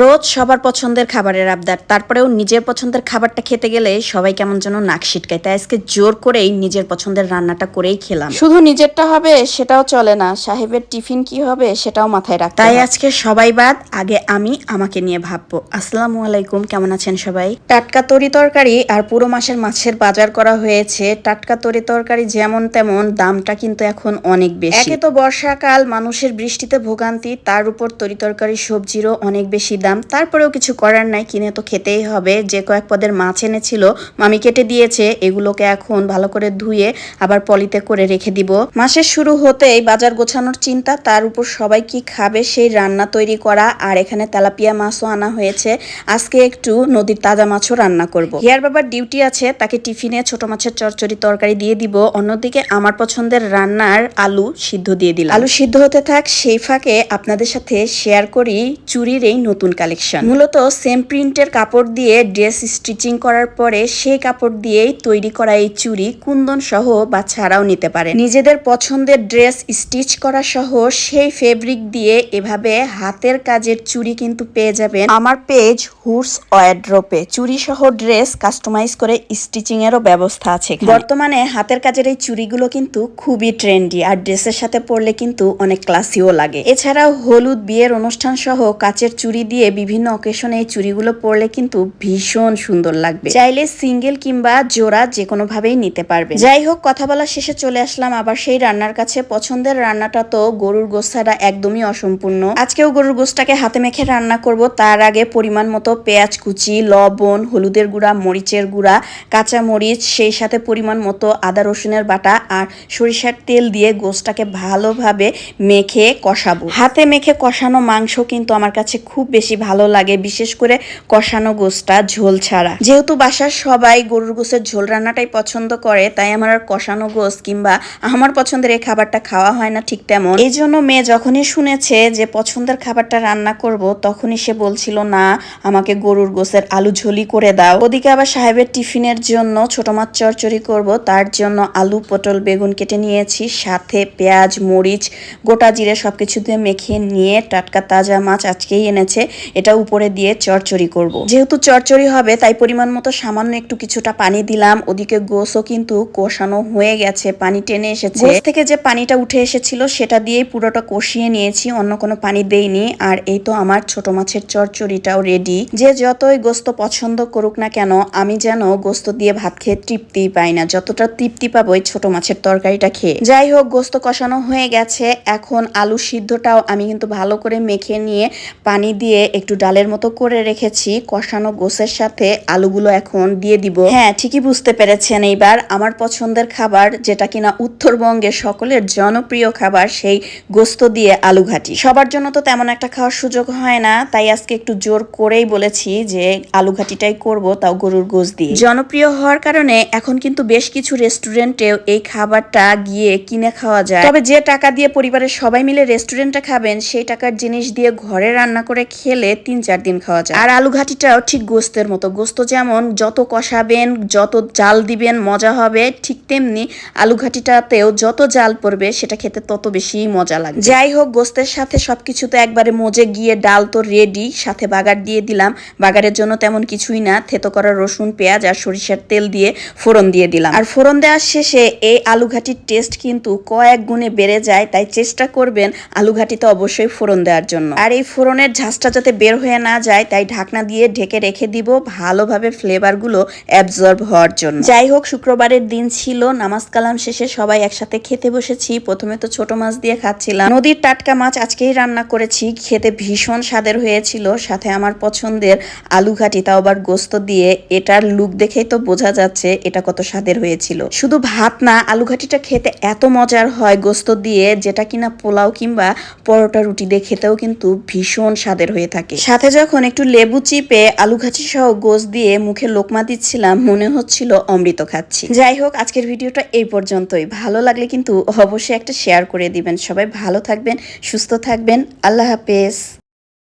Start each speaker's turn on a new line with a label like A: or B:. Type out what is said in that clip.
A: রোজ সবার পছন্দের খাবারের আবদার তারপরেও নিজের পছন্দের খাবারটা খেতে গেলে সবাই কেমন যেন নাক সিটকায়। তাই আজকে জোর করেই নিজের পছন্দের রান্নাটা করেই খেলাম।
B: শুধু নিজেরটা হবে সেটাও চলে না। সাহেবের টিফিন কি হবে সেটাও মাথায় রাখতে
A: তাই আজকে সবাই বাদ আগে আমি আমাকে নিয়ে ভাববো। আসসালামু আলাইকুম কেমন আছেন সবাই? টাটকা তরি তরকারি আর পুরো মাসের মাছের বাজার করা হয়েছে। টাটকা তরি তরকারি যেমন তেমন দামটা কিন্তু এখন অনেক বেশি। একে তো বর্ষাকাল মানুষের বৃষ্টিতে ভোগান্তি তার উপর তরি তরকারি সবজিরও অনেক বেশি দাম তারপরেও কিছু করার নাই, কিনে তো খেতেই হবে। যে কয়েক পদের মাছ এনেছিল, মামি কেটে দিয়েছে, এগুলোকে এখন ভালো করে ধুয়ে আবার পলিতে করে রেখে দিব। মাসের শুরু হতেই বাজার গোছানোর চিন্তা, তার উপর সবাই কি খাবে সেই রান্না তৈরি করা, আর এখানে তেলাপিয়া মাছও আনা হয়েছে। আজকে একটু নদীর তাজা মাছও রান্না করব। হিয়ার বাবার ডিউটি আছে, তাকে টিফিনে ছোট মাছের চচ্চড়ি তরকারি দিয়ে দিব। অন্যদিকে আমার পছন্দের রান্নার আলু সিদ্ধ দিয়ে দিলাম। আলু সিদ্ধ হতে থাক, সেই ফাঁকে আপনাদের সাথে শেয়ার করি চুরির এই নতুন কালেকশন মূলত সেম প্রিন্টের কাপড় দিয়ে ড্রেস স্টিচিং করার পরে সেই কাপড় দিয়েই তৈরি করা এই চুড়ি কুন্দন সহ বা ছাড়াও নিতে পারে। নিজেদের পছন্দের ড্রেস স্টিচ করা সহ সেই ফেব্রিক দিয়ে এভাবে হাতের কাজের চুড়ি কিন্তু পেয়ে যাবেন। আমার পেজ হুডস ওয়ার্ড্রোপে চুড়ি সহ ড্রেস কাস্টমাইজ করে স্টিচিং এরও ব্যবস্থা আছে বর্তমানে হাতের কাজের এই চুড়িগুলো কিন্তু খুবই ট্রেন্ডি আর ড্রেসের সাথে পরলে কিন্তু অনেক ক্লাসিও লাগে। এছাড়াও হলুদ বিয়ের অনুষ্ঠান সহ কাচের চুড়ি দিয়ে বিভিন্ন অকেশনে এই চুড়িগুলো পরলে কিন্তু ভীষণ সুন্দর লাগবে। চাইলে সিঙ্গেল কিংবা জোড়া যে কোনো ভাবেই নিতে পারবে। যাই হোক, কথা বলা শেষে চলে আসলাম। আবার সেই রান্নার কাছে পছন্দের রান্নাটা তো গরুর গোস ছাড়া একদমই অসম্পূর্ণ। আজকেও গরুর গোসটাকে হাতে মেখে রান্না করব। তার আগে পরিমাণ মতো পেঁয়াজ কুচি, লবণ, হলুদের গুঁড়া, মরিচের গুঁড়া, কাঁচা মরিচ, সেই সাথে পরিমাণ মতো আদা, রসুনের বাটা আর সরিষার তেল দিয়ে গোসটাকে ভালোভাবে মেখে কষাবো। হাতে মেখে কষানো মাংস কিন্তু আমার কাছে খুব বেশি ভালো লাগে, বিশেষ করে কষানো গোসটা ঝোল ছাড়া। যেহেতু বাসার সবাই গরুর গোসের ঝোল রান্নাটাই পছন্দ করে, তাই আমার আর কষানো গোস কিংবা আমার পছন্দের এই খাবারটা খাওয়া হয় না ঠিক তেমন। এই জন্য মেয়ে যখনই শুনেছে যে পছন্দের খাবারটা রান্না করব, তখনই সে বলছিল, না, আমাকে গরুর গোসের আলু ঝোলি করে দাও। ওদিকে আবার সাহেবের টিফিনের জন্য ছোট মাছ চচ্চড়ি করব, তার জন্য আলু, পটল, বেগুন কেটে নিয়েছি, সাথে পেঁয়াজ, মরিচ, গোটা জিরে সবকিছু দিয়ে মেখে নিয়ে টাটকা তাজা মাছ আজকেই এনেছে। এটা উপরে দিয়ে চচ্চড়ি করব। যেহেতু চচ্চড়ি হবে, তাই পরিমাণ মতো সামান্য একটু কিছুটা পানি দিলাম। ওদিকে গোসও কিন্তু কষানো হয়ে গেছে, পানি টেনে এসেছে। থেকে যে পানিটা উঠে এসেছিল, সেটা দিয়েই পুরোটা কষিয়ে নিয়েছি, অন্য কোনো পানি দেইনি। আর এই তো আমার ছোট মাছের চচ্চড়িটাও রেডি যে যতই গোস্ত পছন্দ করুক না কেন, আমি যেন গোস্ত দিয়ে ভাত খেয়ে তৃপ্তি পাই না। যতটা তৃপ্তি পাবো এই ছোট মাছের তরকারিটা খেয়ে। যাই হোক, গোস্ত কষানো হয়ে গেছে। এখন আলু সিদ্ধটাও আমি কিন্তু ভালো করে মেখে নিয়ে পানি দিয়ে একটু ডালের মতো করে রেখেছি কষানো গোসের সাথে আলুগুলো এখন দিয়ে দিব। হ্যাঁ ঠিকই বুঝতে পেরেছেন এইবার। আমার পছন্দের খাবার যেটা কিনা উত্তরবঙ্গের সকলের জনপ্রিয় খাবার সেই গোস্ত দিয়ে আলু ঘাটি। সবার জন্য তো তেমন একটা খাওয়ার সুযোগ হয় না তাই আজকে একটু জোর করেই বলেছি যে আলু ঘাটিটাই করব তাও গরুর গোস দিয়ে। জনপ্রিয় হওয়ার কারণে এখন কিন্তু বেশ কিছু রেস্টুরেন্টেও এই খাবারটা গিয়ে কিনে খাওয়া যায়। তবে যে টাকা দিয়ে পরিবারের সবাই মিলে রেস্টুরেন্টে খাবেন সেই টাকার জিনিস দিয়ে ঘরে রান্না করে খেলে তিন, চার দিন খাওয়া যায়। আর আলু ঘাটিটাও ঠিক গোস্তের মতো। গোস্ত যেমন যত কষাবেন, যত জাল দিবেন, মজা হবে, ঠিক তেমনি আলু ঘাটিটাতেও যত জাল পড়বে, সেটা খেতে তত বেশি মজা লাগে যাই হোক, গোস্তের সাথে সবকিছু তো একবারে মজে গিয়ে ডাল তো রেডি সাথে বাগার দিয়ে দিলাম। বাগারের জন্য তেমন কিছুই না, থেতো করা রসুন, পেঁয়াজ আর সরিষার তেল দিয়ে ফোড়ন দিয়ে দিলাম। আর ফোড়ন দেওয়ার শেষে এই আলু ঘাটির টেস্ট কিন্তু কয়েক গুণে বেড়ে যায়, তাই চেষ্টা করবেন আলু ঘাটিতে অবশ্যই ফোড়ন দেওয়ার জন্য। আর এই ফোড়নের ঝাঁসটা যাতে বের হয়ে না যায়, তাই ঢাকনা দিয়ে ঢেকে রেখে দিব ভালোভাবে ফ্লেভারগুলো অ্যাবজর্ব হওয়ার জন্য। যাই হোক, শুক্রবারের দিন ছিল, নামাজ কালাম শেষে সবাই একসাথে খেতে বসেছি। প্রথমে তো ছোট মাছ দিয়ে খাচ্ছিলাম। নদীর টাটকা মাছ আজকেই রান্না করেছি, খেতে ভীষণ স্বাদের হয়েছিল। সাথে আমার পছন্দের আলু ঘাটি তাও আবার গোস্ত দিয়ে। এটার লুক দেখেই তো বোঝা যাচ্ছে এটা কত স্বাদের হয়েছিল। শুধু ভাত না আলু ঘাটিটা খেতে এত মজার হয় গোস্ত দিয়ে, যেটা কিনা পোলাও কিংবা পরোটা রুটি দিয়ে খেতেও কিন্তু ভীষণ স্বাদের হয়ে সাথে যখন একটু লেবু চিপে আলু সহ গোস দিয়ে মুখে লোকমা দিচ্ছিলাম, মনে হচ্ছিল অমৃত খাচ্ছি। যাই হোক, আজকের ভিডিওটা এই পর্যন্তই। ভালো লাগলে কিন্তু অবশ্যই একটা শেয়ার করে দিবেন। সবাই ভালো থাকবেন, সুস্থ থাকবেন। আল্লাহ হাফেজ।